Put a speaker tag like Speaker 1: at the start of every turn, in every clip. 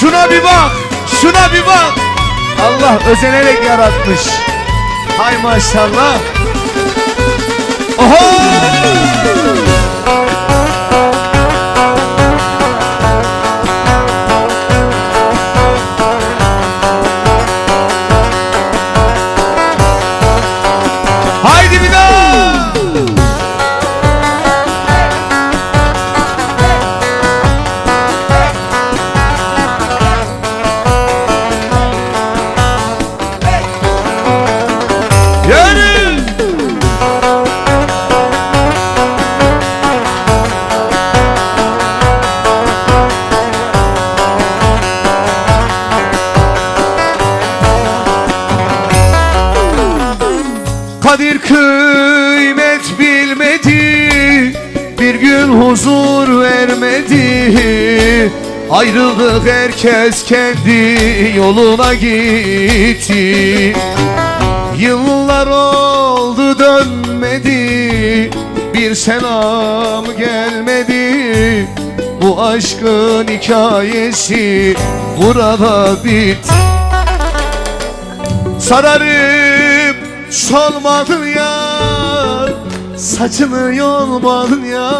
Speaker 1: Şuna bir bak. Şuna bir bak. Allah özenerek yaratmış. Hay maşallah. Kadir kıymet bilmedi Bir gün huzur vermedi. Ayrıldık herkes kendi yoluna gitti. Yıllar oldu dönmedi Bir selam gelmedi. Bu aşkın hikayesi burada bitti Sararıp solmadın ya Saçını yolmadın ya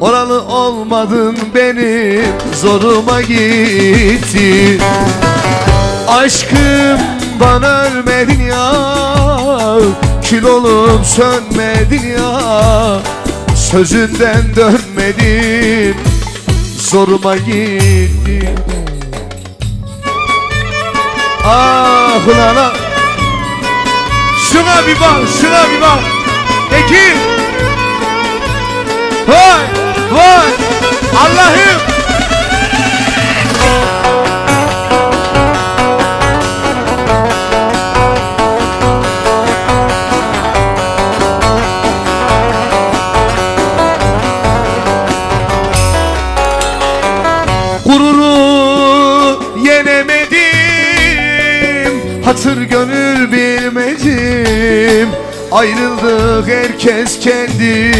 Speaker 1: Oralı olmadın benim zoruma gitti. Aşkımdan ölmedin ya Kül olup sönmedin ya Sözünden dönmedin Zoruma gitti. Ah ulan ah. Şuna bir bak, şuna bir bak. Ekin. Vay, vay. Allah'ım. Gururu yenemedim Hatır gönül bilmedim Ayrıldık herkes kendi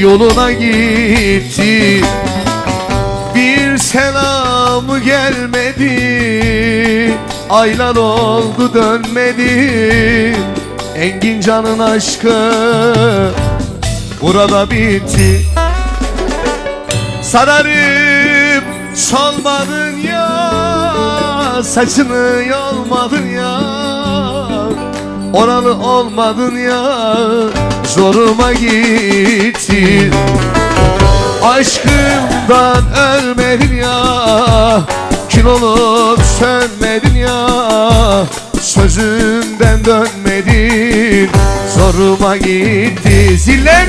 Speaker 1: yoluna gitti. Bir selam gelmedi Aylar oldu dönmedi. Engin canın aşkı burada bitti. Sararıp solmadın ya Saçını yolmadın Oralı olmadın ya Zoruma gitti. Aşkımdan ölmedin ya Kül olup sönmedin ya Sözünden dönmedin. Zoruma gitti Ziller